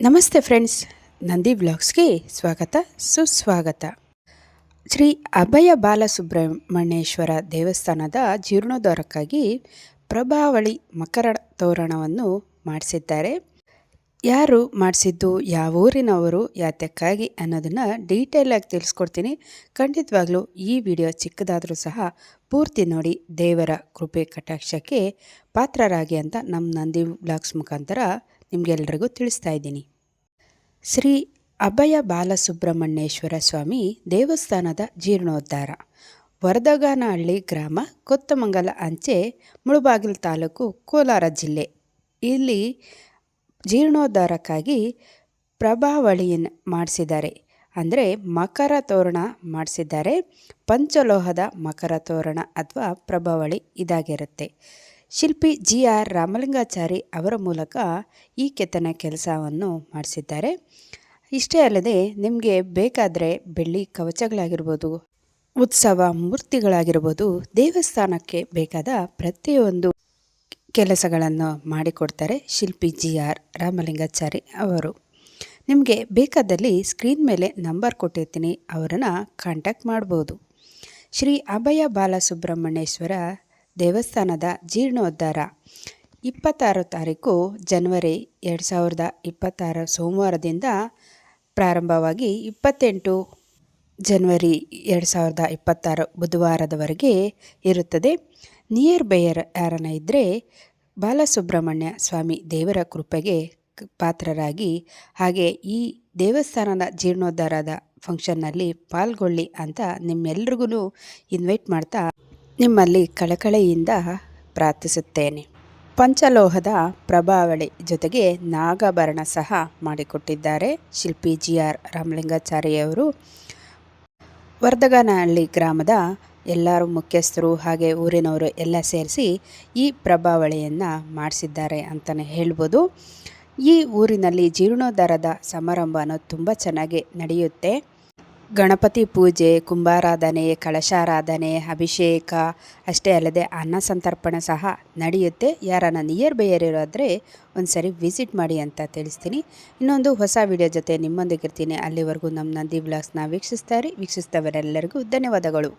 ನಮಸ್ತೆ ಫ್ರೆಂಡ್ಸ್, ನಂದಿ ಬ್ಲಾಗ್ಸ್ಗೆ ಸ್ವಾಗತ, ಸುಸ್ವಾಗತ. ಶ್ರೀ ಅಭಯ ಬಾಲಸುಬ್ರಹ್ಮಣ್ಯೇಶ್ವರ ದೇವಸ್ಥಾನದ ಜೀರ್ಣೋದ್ಧಾರಕ್ಕಾಗಿ ಪ್ರಭಾವಳಿ ಮಕರ ತೋರಣವನ್ನು ಮಾಡಿಸಿದ್ದಾರೆ. ಯಾರು ಮಾಡಿಸಿದ್ದು ಯಾವ ಊರಿನವರು ಯಾತಕ್ಕಾಗಿ ಅನ್ನೋದನ್ನು ಡೀಟೇಲಾಗಿ ತಿಳಿಸ್ಕೊಡ್ತೀನಿ. ಖಂಡಿತವಾಗ್ಲೂ ಈ ವಿಡಿಯೋ ಚಿಕ್ಕದಾದರೂ ಸಹ ಪೂರ್ತಿ ನೋಡಿ, ದೇವರ ಕೃಪೆ ಕಟಾಕ್ಷಕ್ಕೆ ಪಾತ್ರರಾಗಿ ಅಂತ ನಮ್ಮ ನಂದಿ ಬ್ಲಾಗ್ಸ್ ಮುಖಾಂತರ ನಿಮಗೆಲ್ಲರಿಗೂ ತಿಳಿಸ್ತಾ ಇದ್ದೀನಿ. ಶ್ರೀ ಅಭಯ ಬಾಲಸುಬ್ರಹ್ಮಣ್ಯೇಶ್ವರ ಸ್ವಾಮಿ ದೇವಸ್ಥಾನದ ಜೀರ್ಣೋದ್ಧಾರ, ವರದಗಾನಹಳ್ಳಿ ಗ್ರಾಮ, ಕೊತ್ತಮಂಗಲ ಅಂಚೆ, ಮುಳುಬಾಗಿಲು ತಾಲೂಕು, ಕೋಲಾರ ಜಿಲ್ಲೆ. ಇಲ್ಲಿ ಜೀರ್ಣೋದ್ಧಾರಕ್ಕಾಗಿ ಪ್ರಭಾವಳಿಯನ್ನು ಮಾಡಿಸಿದ್ದಾರೆ. ಅಂದರೆ ಮಕರ ತೋರಣ ಮಾಡಿಸಿದ್ದಾರೆ. ಪಂಚಲೋಹದ ಮಕರ ತೋರಣ ಅಥವಾ ಪ್ರಭಾವಳಿ ಇದಾಗಿರುತ್ತೆ. ಶಿಲ್ಪಿ ಜಿ ಆರ್ ರಾಮಲಿಂಗಾಚಾರಿ ಅವರ ಮೂಲಕ ಈ ಕೆತ್ತನೆ ಕೆಲಸವನ್ನು ಮಾಡಿಸಿದ್ದಾರೆ. ಇಷ್ಟೇ ಅಲ್ಲದೆ ನಿಮಗೆ ಬೇಕಾದರೆ ಬೆಳ್ಳಿ ಕವಚಗಳಾಗಿರ್ಬೋದು, ಉತ್ಸವ ಮೂರ್ತಿಗಳಾಗಿರ್ಬೋದು, ದೇವಸ್ಥಾನಕ್ಕೆ ಬೇಕಾದ ಪ್ರತಿಯೊಂದು ಕೆಲಸಗಳನ್ನು ಮಾಡಿಕೊಡ್ತಾರೆ ಶಿಲ್ಪಿ ಜಿ ಆರ್ ರಾಮಲಿಂಗಾಚಾರಿ ಅವರು. ನಿಮಗೆ ಬೇಕಾದಲ್ಲಿ ಸ್ಕ್ರೀನ್ ಮೇಲೆ ನಂಬರ್ ಕೊಟ್ಟಿರ್ತೀನಿ, ಅವರನ್ನು ಕಾಂಟ್ಯಾಕ್ಟ್ ಮಾಡ್ಬೋದು. ಶ್ರೀ ಅಭಯ ಬಾಲಸುಬ್ರಹ್ಮಣ್ಯೇಶ್ವರ ದೇವಸ್ಥಾನದ ಜೀರ್ಣೋದ್ಧಾರ. ಇಪ್ಪತ್ತಾರು ತಾರೀಕು ಜನವರಿ ಎರಡು ಸಾವಿರದ ಇಪ್ಪತ್ತಾರು ಸೋಮವಾರದಿಂದ ಪ್ರಾರಂಭವಾಗಿ ಇಪ್ಪತ್ತೆಂಟು ಜನವರಿ ಎರಡು ಸಾವಿರದ ಇಪ್ಪತ್ತಾರು ಬುಧವಾರದವರೆಗೆ ಇರುತ್ತದೆ. ನಿಯರ್ ಬೈಯರ್ ಯಾರನ್ನ ಇದ್ದರೆ ಬಾಲಸುಬ್ರಹ್ಮಣ್ಯ ಸ್ವಾಮಿ ದೇವರ ಕೃಪೆಗೆ ಪಾತ್ರರಾಗಿ, ಹಾಗೆ ಈ ದೇವಸ್ಥಾನದ ಜೀರ್ಣೋದ್ಧಾರದ ಫಂಕ್ಷನ್ನಲ್ಲಿ ಪಾಲ್ಗೊಳ್ಳಿ ಅಂತ ನಿಮ್ಮೆಲ್ರಿಗೂ ಇನ್ವೈಟ್ ಮಾಡ್ತಾ ನಿಮ್ಮಲ್ಲಿ ಕಳಕಳಿಯಿಂದ ಪ್ರಾರ್ಥಿಸುತ್ತೇನೆ. ಪಂಚಲೋಹದ ಪ್ರಭಾವಳಿ ಜೊತೆಗೆ ನಾಗಭರಣ ಸಹ ಮಾಡಿಕೊಟ್ಟಿದ್ದಾರೆ. ಶಿಲ್ಪಿ ಜಿ ಆರ್ ರಾಮಲಿಂಗಾಚಾರ್ಯವರು. ವರ್ಧಗನಹಳ್ಳಿ ಗ್ರಾಮದ ಎಲ್ಲರೂ ಮುಖ್ಯಸ್ಥರು ಹಾಗೆ ಊರಿನವರು ಎಲ್ಲ ಸೇರಿಸಿ ಈ ಪ್ರಭಾವಳಿಯನ್ನು ಮಾಡಿಸಿದ್ದಾರೆ ಅಂತಲೇ ಹೇಳ್ಬೋದು. ಈ ಊರಿನಲ್ಲಿ ಜೀರ್ಣೋದ್ಧಾರದ ಸಮಾರಂಭನೂ ತುಂಬ ಚೆನ್ನಾಗಿ ನಡೆಯುತ್ತೆ. ಗಣಪತಿ ಪೂಜೆ ಕುಂಬಾರಾಧನೆ ಕಳಶಾರಾಧನೆ, ಅಭಿಷೇಕ, ಅಷ್ಟೇ ಅಲ್ಲದೆ ಅನ್ನ ಸಂತರ್ಪಣೆ ಸಹ ನಡೆಯುತ್ತೆ. ಯಾರನ್ನ ನಿಯರ್ ಬೈಯರ್ ಇರೋದ್ರೆ ಒಂದು ಸರಿ ವಿಸಿಟ್ ಮಾಡಿ ಅಂತ ತಿಳಿಸ್ತೀನಿ. ಇನ್ನೊಂದು ಹೊಸ ವಿಡಿಯೋ ಜೊತೆ ನಿಮ್ಮೊಂದಿಗಿರ್ತೀನಿ. ಅಲ್ಲಿವರೆಗೂ ನಮ್ಮ ನಂದಿ ಬ್ಲಾಗ್ಸ್ನ ವೀಕ್ಷಿಸ್ತಾರೆ ವೀಕ್ಷಿಸ್ತವರೆಲ್ಲರಿಗೂ ಧನ್ಯವಾದಗಳು.